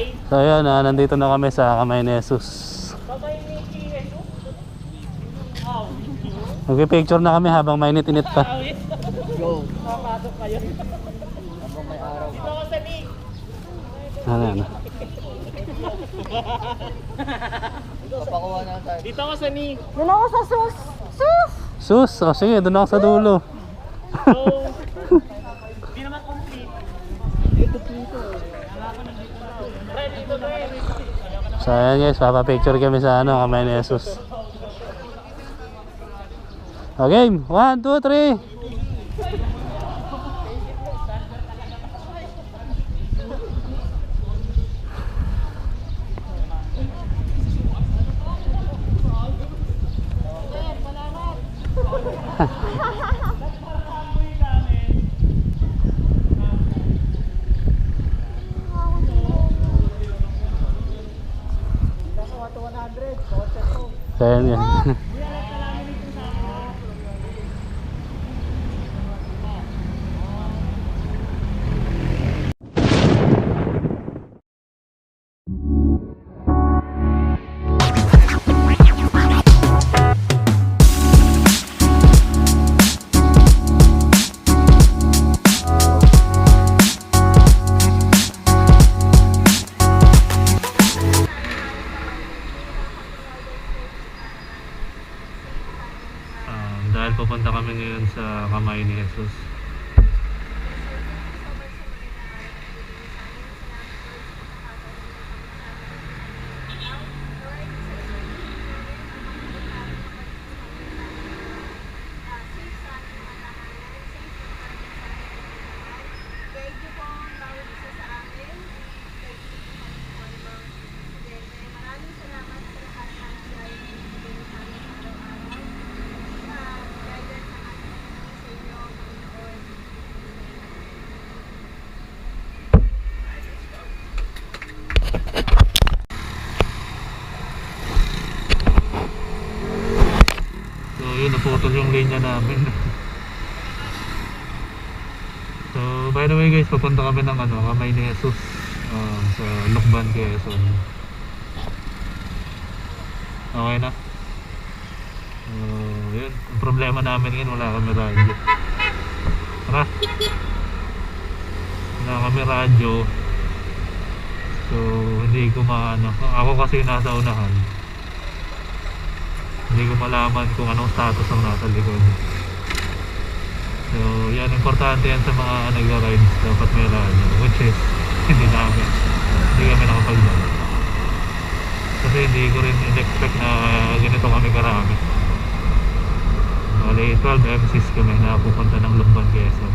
Kamay. So ayan, ah, nandito na kami sa Kamay ni Jesus. Kamay ni Jesus. Magpipicture na kami habang mainit-init pa. Go. Papasok kayo. Habang may araw. Dito ako sa ni. Ano, ano. Papakuha na tayo. Dito ako sa ni. Doon ako sa sus. Sus! Sus, oh, sige, doon ako sa dulo. So, hindi naman complete. Pre, dito pre. So ayan guys, papapicture kami sa ano, Kamay ni Jesus. Okay, 1, 2, 3. So ayan yan. Dahil pupunta kami ngayon sa kamay ni Jesus. Thank you po ang bawat isa sa amin. Thank you po kami po, ma'am. Then, eh, maraming salamat sa lahat ng biyaya na ibigay sa amin araw-araw. Ah, guidance ang ating Panginoon sa inyo, Panginoon. So yun, naputol yung linya namin. so by the way guys, papunta kami ng ano, kamay ni Jesus um, sa Lukban, Quezon. Okay na. So yun, ang problema namin ngayon, wala kami radyo. Tara. Wala kami radyo. So hindi ko maano. Ako kasi nasa unahan hindi ko malaman kung anong status ng nasa likod. So yan importante yan sa mga nagra-rides dapat may radyo which is hindi namin hindi kami nakapagdala kasi hindi ko rin in-expect na ganito kami karami. Bali 12 MCs kami na pupunta ng Lumban Quezon.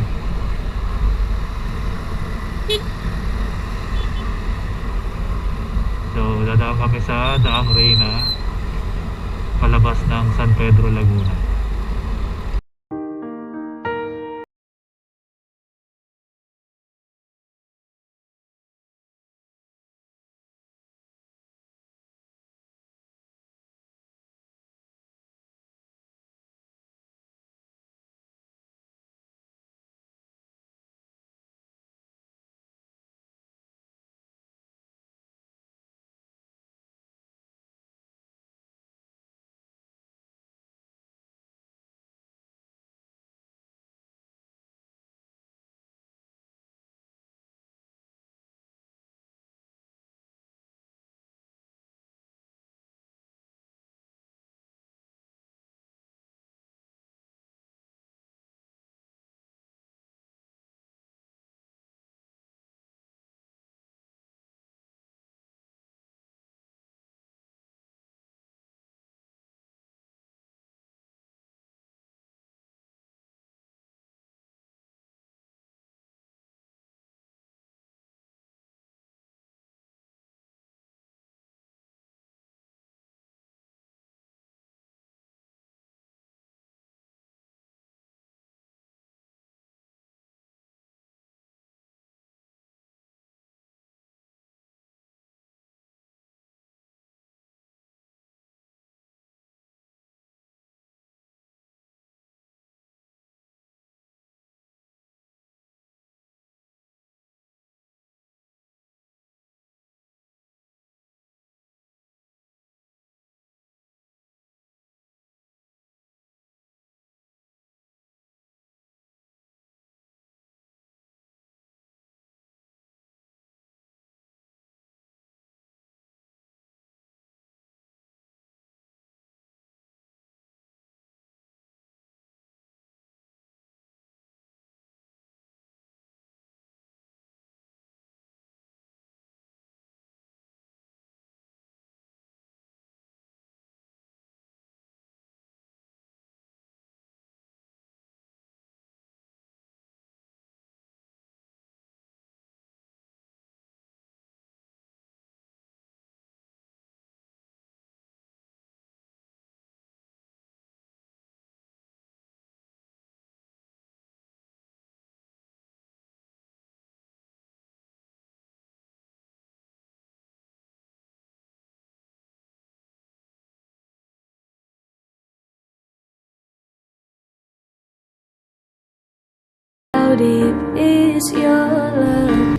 So dadaan kami sa Daang Reyna palabas ng San Pedro Laguna deep is your love?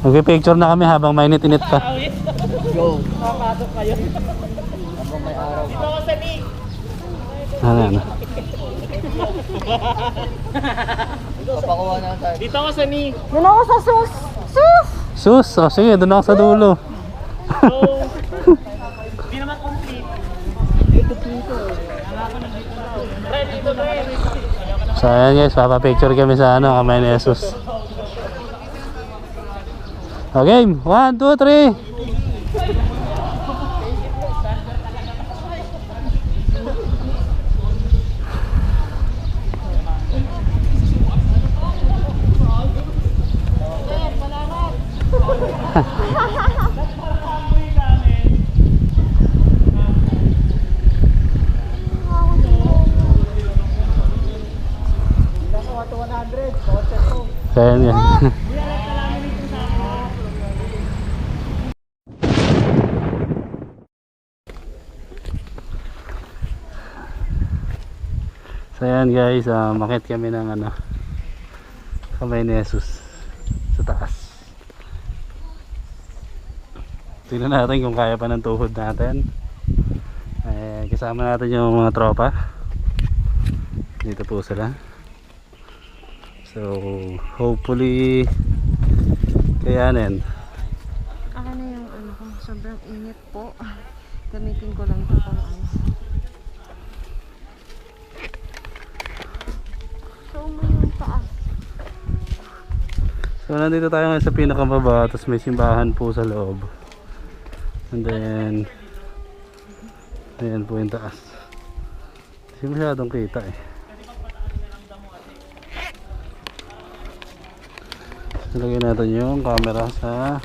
Magpipicture na kami habang mainit-init pa. Go. Papasok kayo. Habang may araw. Dito ako sa league. Ano, ano. Papakuha na tayo. Dito ako sa league. Doon ako sa sus! Sus! Sus, oh, sige, doon ako sa dulo. So, hindi naman complete. Ready to ready. So ayan guys, papapicture kami sa ano, kamay ni Jesus. Okay, 1, 2, 3. Ayan yan. So ayan guys, uh, makit kami ng ano kamay ni Jesus sa taas. Tingnan natin kung kaya pa ng tuhod natin. Eh, kasama natin yung mga tropa. Dito po sila. So, hopefully kayanin. Ako na yung ano ko, sobrang init po. Gamitin ko lang ito pang ano. Show mo yung taas. So nandito tayo ngayon sa pinakamababa tapos may simbahan po sa loob. And then Ayan po yung taas. Hindi masyadong kita eh. So, lagyan natin yung camera sa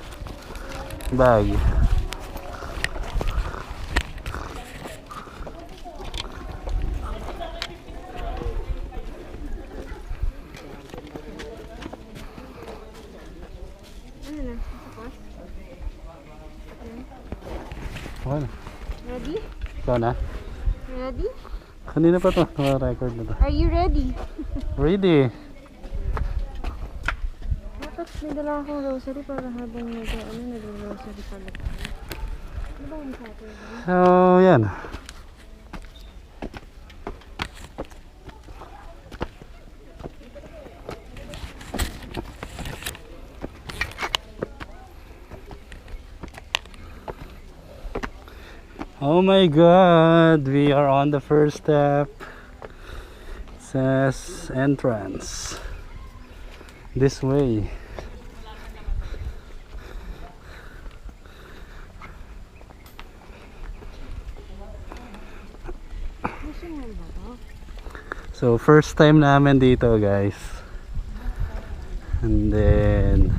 bag. Okay na. Ready? Ikaw na. Ready? Kanina pa to. Naka-record na to. Are you ready? Ready. May dala akong rosary para habang nag ano, nag-rosary. Ano ba yung? So, yan. Oh my god, we are on the first step. It says entrance. This way. So first time namin dito guys. And then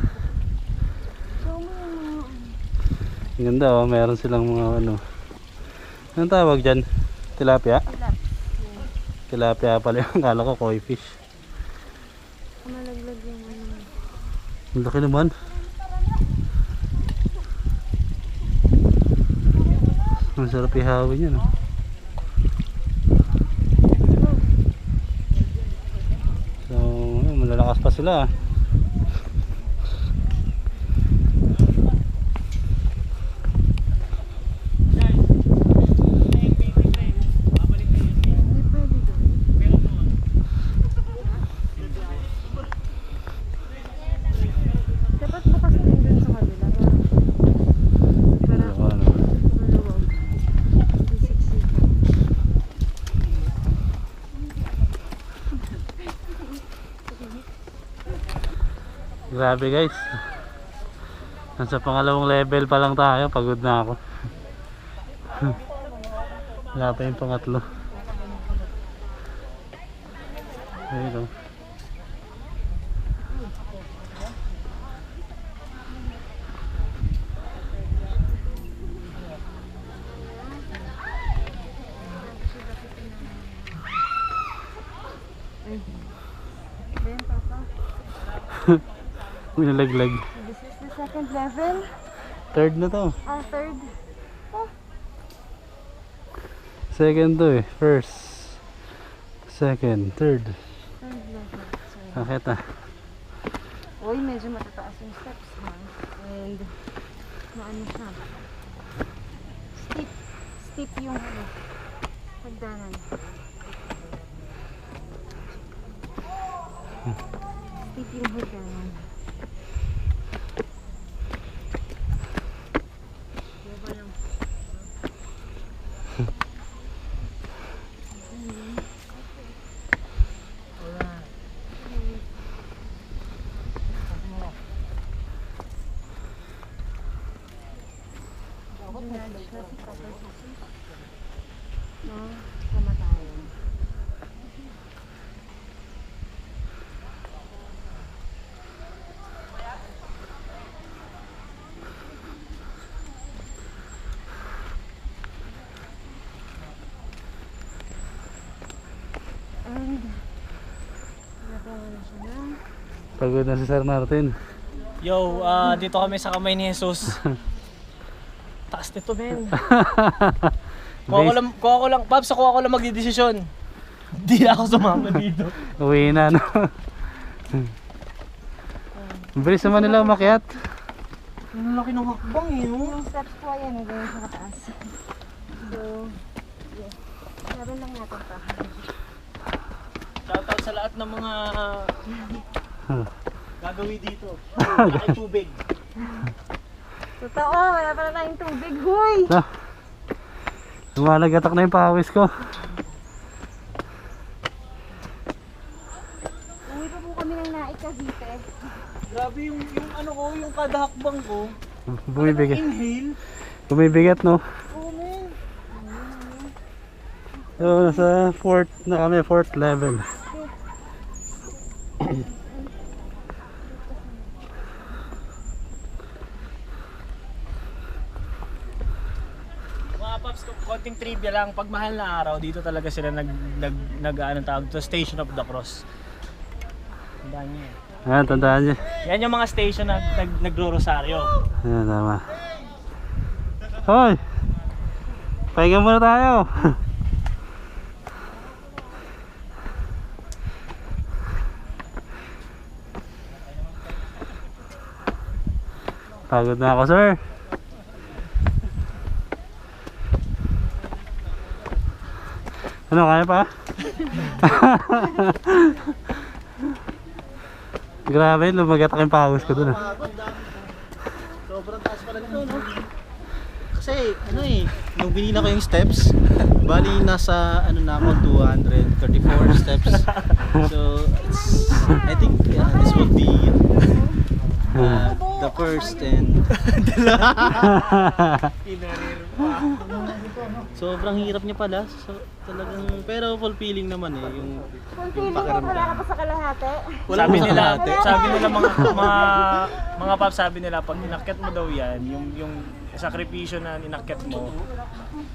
ganda oh, meron silang mga ano. Anong tawag dyan? Tilapia? Tilapia pala yung akala ko koi fish. malaglag yung ano. Ang laki naman. Ang sarap ihawin yan. oh. 的 Grabe guys. Nasa pangalawang level pa lang tayo. Pagod na ako. Wala pa yung pangatlo. Ayun oh. Then, papa. May nalaglag. This is the second level. Third na to. Ah, third. Second to eh. First. Second. Third. Third level. Sorry. Bakit ah? Uy, medyo matataas yung steps ha. And, maano siya. Steep. Steep yung ano. Pagdanan. Steep yung hagdanan. No, kamatayan. And, nagawa na siya na. Pagod na si Sir Martin. Yo, ah, dito kami sa kamay ni Jesus. Taas nito, men. Kuha ko lang, kuha ko lang, Paps, kuha ko lang magdidesisyon. Hindi na ako sumama dito. Uwi na no. Bilis naman nila umakyat. Ang laki ng hakbang eh, no? Yung steps ko ayan, hanggang sa kataas. So, yes. Meron lang natin pa. Shoutout sa lahat ng mga gagawin dito. Laki tubig. Totoo, wala pala tayong tubig. Huy! Na. Lumalagatak na yung pawis ko. Uwi pa po kami ng naik Cavite. Grabe yung, yung ano ko, yung kada hakbang ko. Bumibigat. Inhale. Bumibigat no. Oh, man. So, nasa fourth na kami, fourth level. Trivia lang. Pag mahal na araw, dito talaga sila nag, nag, nag anong tawag to, Station of the Cross. Tandaan niyo. yan. Ayan, tandaan niyo. Yan yung mga station na nag, nagro-rosaryo. Ayan, tama. Hoy! Pahinga muna tayo. Pagod na ako, sir. Ano, kaya pa? Grabe, lumagatak yung pawis ko dun ah. Sobrang taas pala nito, no? Kasi, ano eh, nung binila ko yung steps, bali nasa, ano na ako, 234 steps. So, it's, I think yeah, this will be uh, the first and sobrang hirap niya pala. So, talagang, pero fulfilling naman eh, yung, yung feeling mo, wala ka pakiramdam. pa sa kalahati. Wala sabi pa sa nila, kalahati. sabi nila mga mga mga pap sabi nila pag inakyat mo daw 'yan, yung yung sakripisyo na inakyat mo,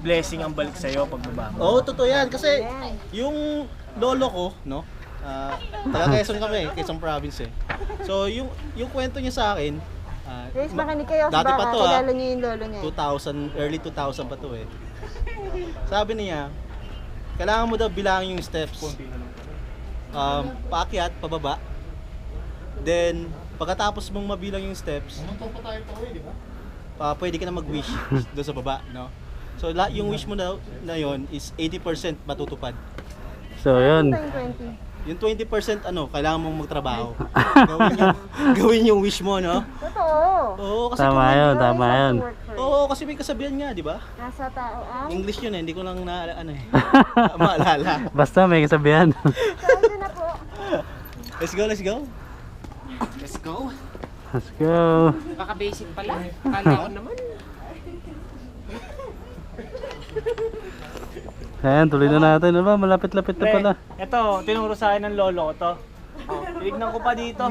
blessing ang balik sa iyo pag baba mo. Oo, totoo yan. Kasi yung lolo ko, no? ah taga Quezon kami, Quezon province eh. So yung yung kwento niya sa akin, ah, Guys, ma- makinig kayo. dati pa baka to ah, kilala niyo yung lolo niya. eh. 2000, early 2000 pa to eh. Sabi niya, kailangan mo daw bilangin yung steps. Um, paakyat, pababa. Then, pagkatapos mong mabilang yung steps, pa pwede ka na mag-wish doon sa baba, no? So, la, yung wish mo na, na yon is 80% matutupad. So, yun. Tayong 20. Yung 20% ano, kailangan mong magtrabaho. gawin yung gawin yung wish mo, no? Totoo. Oo, kasi Tama kung- yun, tama You have yun. Oo, kasi may kasabihan nga, di ba? Nasa tao ang... English yun eh, hindi ko lang na ano eh. maalala. Basta may kasabihan. Sabi na po. Let's go, let's go. Let's go. Let's go. Baka basic pala. Kala ko naman. Ayan, tuloy na natin. Ano ba? Malapit-lapit na pala. Ito, tinuro sa akin ng lolo ko to. Oh, tinignan ko pa dito.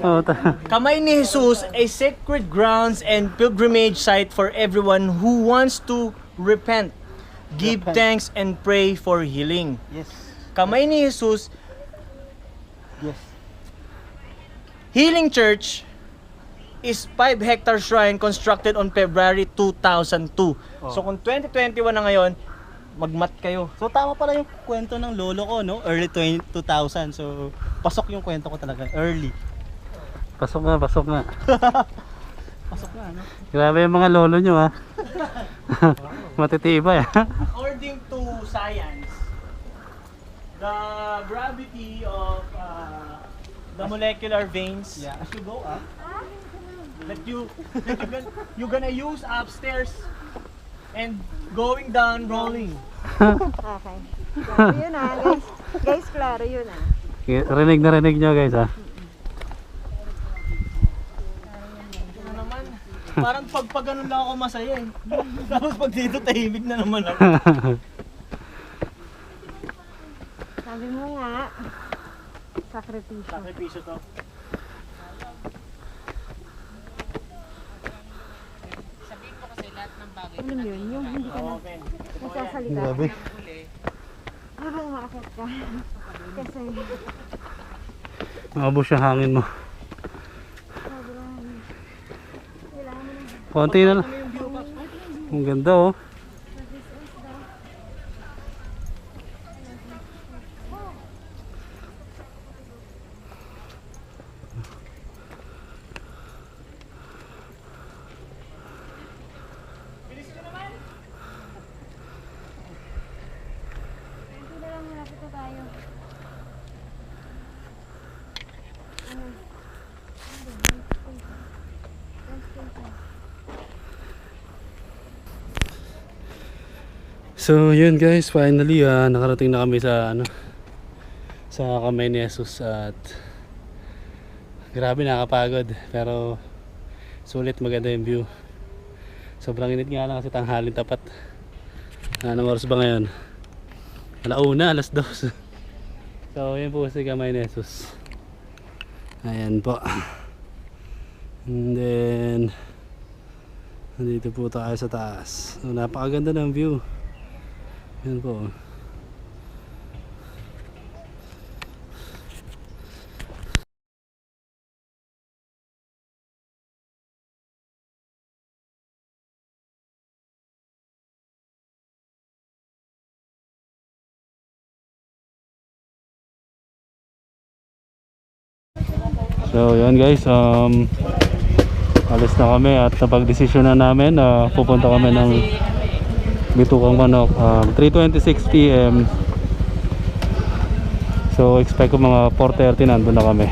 Oh, ta- Kamay ni Jesus, a sacred grounds and pilgrimage site for everyone who wants to repent, give thanks and pray for healing. Yes. Kamay ni Jesus, Yes. Healing Church is 5 hectare shrine constructed on February 2002. So kung 2021 na ngayon, magmat kayo. So tama pala yung kwento ng lolo ko, no? Early 20, 2000. So pasok yung kwento ko talaga. Early. Pasok nga, pasok nga. Pasok na, no? Grabe yung mga lolo nyo ha. Matitibay ha. According to science, the gravity of uh, the molecular veins Yeah, as you go up, that you that you gonna, you're gonna use upstairs and going down rolling. Okay. Klaro yun ah, guys. Guys, klaro yun ah. Rinig na rinig nyo guys ha. Ano naman? Parang pag pag ganun lang ako masaya eh. Tapos pag dito tahimik na naman ako. Sabi mo nga, sakripisyo. Sakripisyo to. Alam yun, yung hindi ka na Okay. nasasalita. Grabe. Habang umaakit ka. Kasi, Maubos yung hangin mo. Konti na lang. Ang ganda oh. Hindi na lang malapit na tayo. So yun guys, finally ah, nakarating na kami sa ano sa Kamay at grabe nakapagod pero sulit maganda yung view. Sobrang init nga lang kasi tanghalin tapat. Anong oras ba ngayon? Alauna, alas dos. so yun po si Kamay. Ayan po. And then nandito po tayo sa taas. So, napakaganda ng view. Yan po. So yun guys, um, alis na kami at napag-desisyon na namin na pupunta kami ng Bitukang Manok. Um, 3.26 p.m. So expect ko mga 4.30 nandun na kami.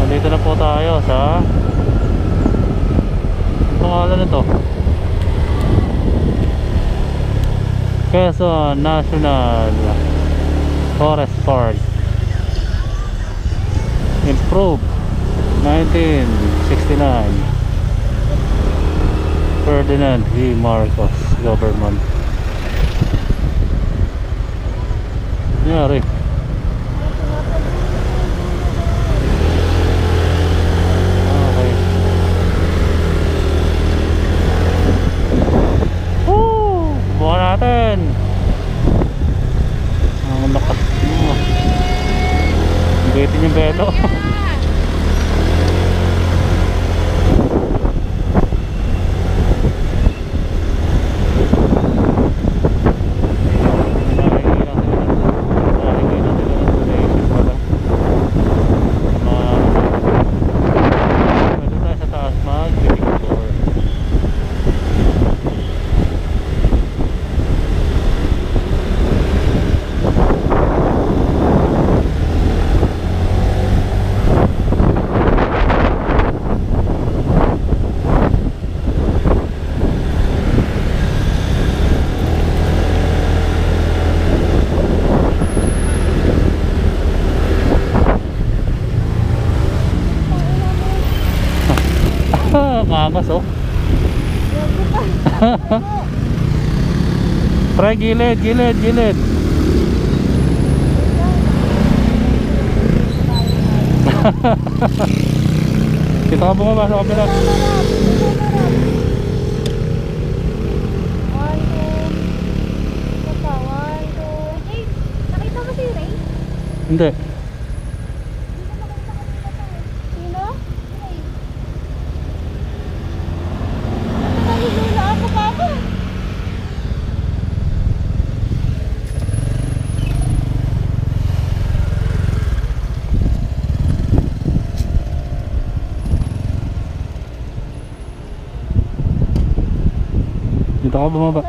Nandito na po tayo sa Ang pangalan nito Quezon National Forest Park Improved 1969 Ferdinand V. Marcos Government. Nangyari? Okay. Woo! Buka Ang lakas mo. Bitin yung belo Pwede tayo sa taas mag-picture Kakas oh. Pre, gilid, gilid, gilid. Kita ka bumaba sa kabila. One, drama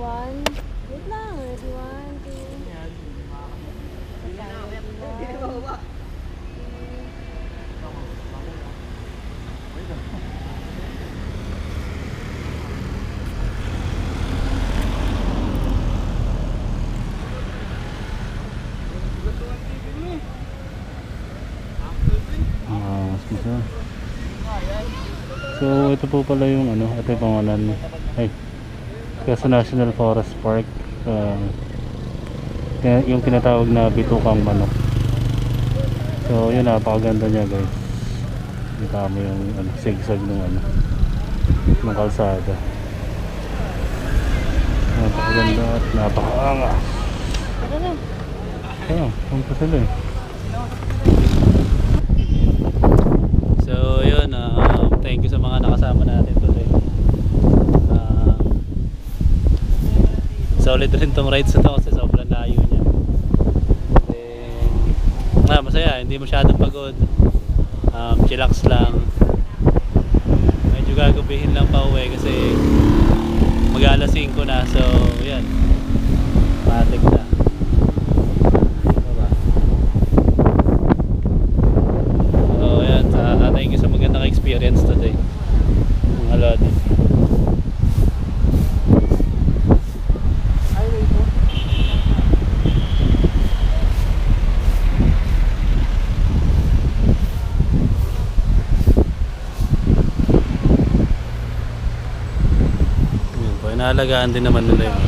one. Wait lang. Ready one, two. So, ito po pala yung ano, ito yung pangalan. Ay, Quezon National Forest Park. Uh, yung tinatawag na Bitukang Manok. So, yun, napakaganda niya guys. Kita mo yung ano, sigsag ng ano, ng kalsada. Napakaganda at napakaangas. Na. Ayun, punta sila eh. So, yun. Um, thank you sa mga nakasama natin today. Um, solid rin tong rides na to kasi sobrang layo niya. Then, ah, masaya. Hindi masyadong pagod. Um, chillax lang. Medyo gagabihin lang pa uwi kasi mag-alas 5 na. So, yan. Matik na. Diba? So, ayan. Sa, thank you sa magandang experience today. Mga Lodi. Yun po, inaalagaan din naman nila yun.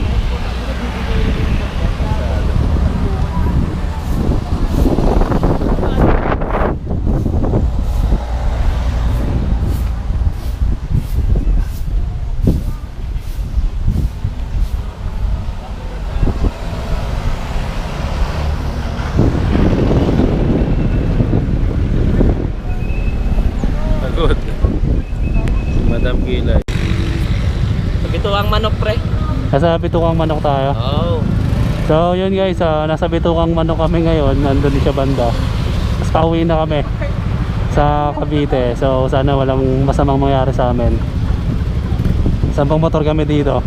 Pagod. Si Madam Gilay. Ito ang manok pre. Nasa Bitukang Manok tayo. Oh. So yun guys, ah, nasa Bitukang Manok kami ngayon. Nandun siya banda. Tapos pauwi na kami sa Cavite. So sana walang masamang mangyari sa amin. Sampung motor kami dito.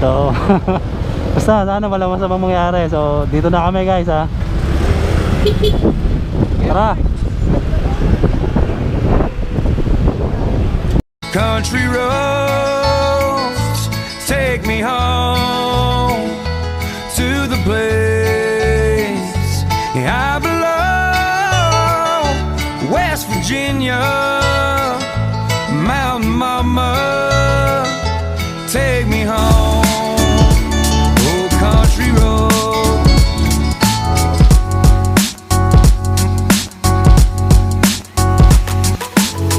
So basta sana walang masamang mangyari. So dito na kami guys ha. Tara! Country take me home to the place I belong. West Virginia,